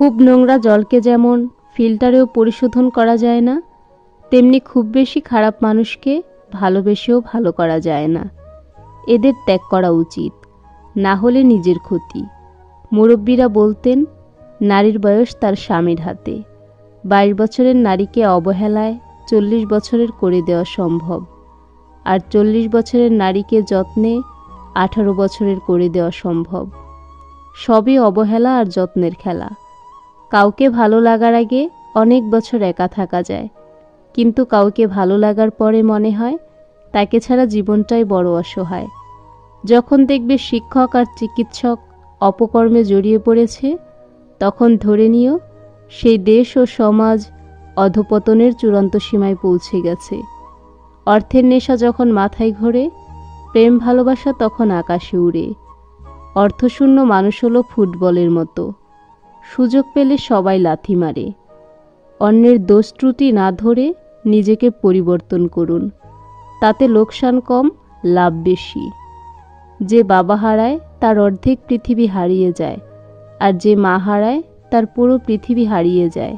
খুব নোংরা জলকে যেমন ফিল্টারেও পরিশোধন করা যায় না, তেমনি খুব বেশি খারাপ মানুষকে ভালোবেসেও ভালো করা যায় না। এদের ত্যাগ করা উচিত, না হলে নিজের ক্ষতি। মুরব্বীরা বলতেন, নারীর বয়স তার স্বামীর হাতে। বাইশ বছরের নারীকে অবহেলায় চল্লিশ বছরের করে দেওয়া সম্ভব। আর চল্লিশ বছরের নারীকে যত্নে আঠারো বছরের করে দেওয়া সম্ভব। সবই অবহেলা আর যত্নের খেলা। কাউকে ভালো লাগার আগে অনেক বছর একা থাকা যায়। কিন্তু কাউকে ভালো লাগার পরে মনে হয়, তাকে ছাড়া জীবনটাই বড় অসহায়। যখন দেখবে শিক্ষক আর চিকিৎসক অপকর্মে জড়িয়ে পড়েছে, তখন ধরে নিও, সেই দেশ ও সমাজ অধপতনের চূড়ান্ত সীমায় পৌঁছে গেছে। অর্থের নেশা যখন মাথায় ঘোরে, প্রেম ভালোবাসা তখন আকাশে উড়ে। অর্থশূন্য মানুষ হলো ফুটবলের মতো। সুযোগ পেলে সবাই লাথি মারে। অন্যের দোষ ত্রুটি না ধরে নিজেকে পরিবর্তন করুন। তাতে লোকসান কম, লাভ বেশি। যে বাবা হারায়, তার অর্ধেক পৃথিবী হারিয়ে যায়। আর যে মা হারায়, তার পুরো পৃথিবী হারিয়ে যায়।